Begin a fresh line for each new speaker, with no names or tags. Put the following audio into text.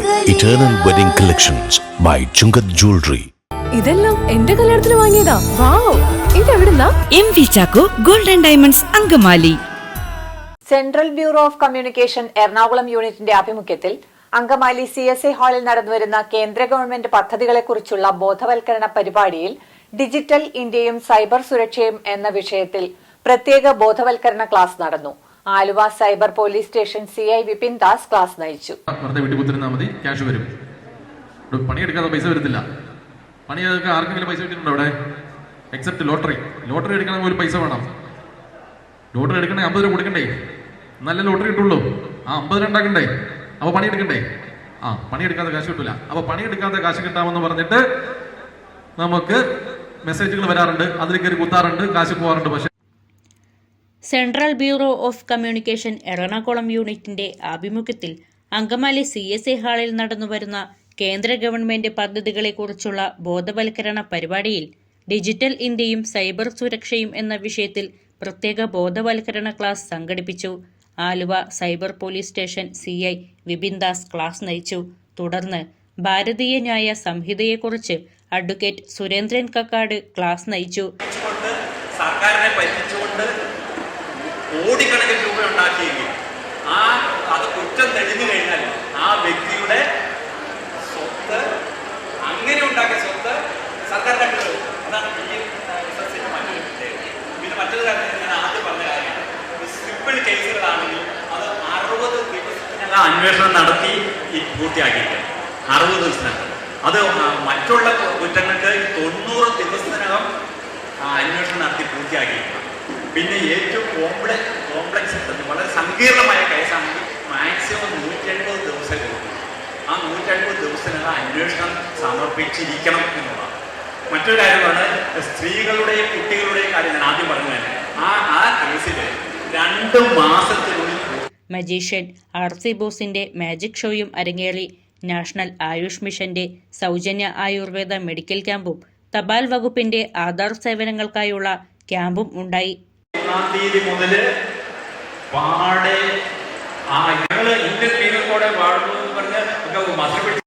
Eternal Wedding Collections by Chungath Jewelry.
ഇതെല്ലാം എന്റെ കല്യാണത്തിന് വാങ്ങിയതാ. Wow ഇതെവിടുന്നാ?
M V Chacko golden diamonds Angamaly.
Central bureau of communication Ernakulam യൂണിറ്റിന്റെ ആഭിമുഖ്യത്തിൽ അങ്കമാലി സി എസ് ഐ ഹാളിൽ നടന്നുവരുന്ന കേന്ദ്ര ഗവൺമെന്റ് പദ്ധതികളെക്കുറിച്ചുള്ള ബോധവൽക്കരണ പരിപാടിയിൽ ഡിജിറ്റൽ ഇന്ത്യയും സൈബർ സുരക്ഷയും എന്ന വിഷയത്തിൽ പ്രത്യേക ബോധവൽക്കരണ ക്ലാസ് നടന്നു. Aluva cyber police station C I Vipin Das class നയിച്ചു.
ആർക്കെങ്കിലും പൈസ അവിടെ? ലോട്ടറി ലോട്ടറി ഒരു പൈസ വേണം. അമ്പത് രൂപ കൊടുക്കണ്ടേ? നല്ല ലോട്ടറി കിട്ടുള്ളൂ. ആ അമ്പത് രൂപ ഉണ്ടാക്കണ്ടേ? പണി പണിയെടുക്കണ്ടേ ആ പണിയെടുക്കാതെ കാശ് കിട്ടില്ല അപ്പൊ പണിയെടുക്കാതെ കാശ് കിട്ടാമെന്ന് പറഞ്ഞിട്ട് നമുക്ക് മെസ്സേജുകൾ വരാറുണ്ട്. അതിൽ കയറി കുത്താറുണ്ട് കാശ് പോകാറുണ്ട് പക്ഷെ
central bureau of communication Ernakulam യൂണിറ്റിന്റെ ആഭിമുഖ്യത്തിൽ അങ്കമാലി സി എസ് എ ഹാളിൽ നടന്നുവരുന്ന കേന്ദ്ര ഗവൺമെന്റ് പദ്ധതികളെക്കുറിച്ചുള്ള ബോധവൽക്കരണ പരിപാടിയിൽ ഡിജിറ്റൽ ഇന്ത്യയും സൈബർ സുരക്ഷയും എന്ന വിഷയത്തിൽ പ്രത്യേക ബോധവൽക്കരണ ക്ലാസ് സംഘടിപ്പിച്ചു. Aluva cyber police station C I Vipin Das class നയിച്ചു. തുടർന്ന് ഭാരതീയ ന്യായ സംഹിതയെക്കുറിച്ച് അഡ്വക്കേറ്റ് സുരേന്ദ്രൻ കക്കാട് ക്ലാസ് നയിച്ചു.
സർക്കാരിനെ പറ്റിച്ചുകൊണ്ട് കോടിക്കണക്കിന് രൂപ ഉണ്ടാക്കിയെങ്കിൽ ആ അത് കുറ്റം തെളിഞ്ഞു കഴിഞ്ഞാൽ ആ വ്യക്തിയുടെ സ്വത്ത് അങ്ങനെ ഉണ്ടാക്കിയ സ്വത്ത് സർക്കാർ കണ്ടുപോകും അതാണ് എം റിസർച്ചിന്റെ മറ്റൊരു പ്രത്യേകത. പിന്നെ മറ്റൊരു കാര്യം ഞാൻ ആദ്യം പറഞ്ഞ കാര്യമാണ് സിമ്പിൾ കേസുകളാണെങ്കിൽ അത് അറുപത് ദിവസത്തിനകം അന്വേഷണം നടത്തി ഈ പൂർത്തിയാക്കിയിരിക്കും അറുപത് ദിവസത്തിനകം. അത് മറ്റുള്ള കുറ്റങ്ങൾക്ക് തൊണ്ണൂറ് ദിവസത്തിനകം അന്വേഷണം നടത്തി പൂർത്തിയാക്കിയിരിക്കണം പിന്നെ ഏറ്റവും കോംപ്ലക്സ് കോംപ്ലക്സ് വളരെ സങ്കീർണമായ കേസാണെങ്കിൽ മാക്സിമം നൂറ്റൻപത് ദിവസം ആ നൂറ്റൻപത് ദിവസത്തിനുള്ള അന്വേഷണം സമർപ്പിച്ചിരിക്കണം എന്നുള്ളതാണ്. മറ്റൊരു കാര്യമാണ് സ്ത്രീകളുടെയും കുട്ടികളുടെയും കാര്യം ഞാൻ ആദ്യം പറഞ്ഞു തന്നെ ആ ആ കേസിൽ രണ്ട് മാസത്തിനുള്ളിൽ
മജീഷ്യൻ ആർ സി ബോസിന്റെ മാജിക് ഷോയും അരങ്ങേറി. നാഷണൽ ആയുഷ് മിഷന്റെ സൗജന്യ ആയുർവേദ മെഡിക്കൽ ക്യാമ്പും തപാൽ വകുപ്പിന്റെ ആധാർ സേവനങ്ങൾക്കായുള്ള ക്യാമ്പും ഉണ്ടായി.
ഒന്നാം തീയതി മുതൽ പാടെ ആ ഞങ്ങൾ ഇന്ത്യൻ ടീമൊക്കെ പാടുന്നു എന്ന് പറഞ്ഞ് ഒക്കെ മസപ്പിട്ട്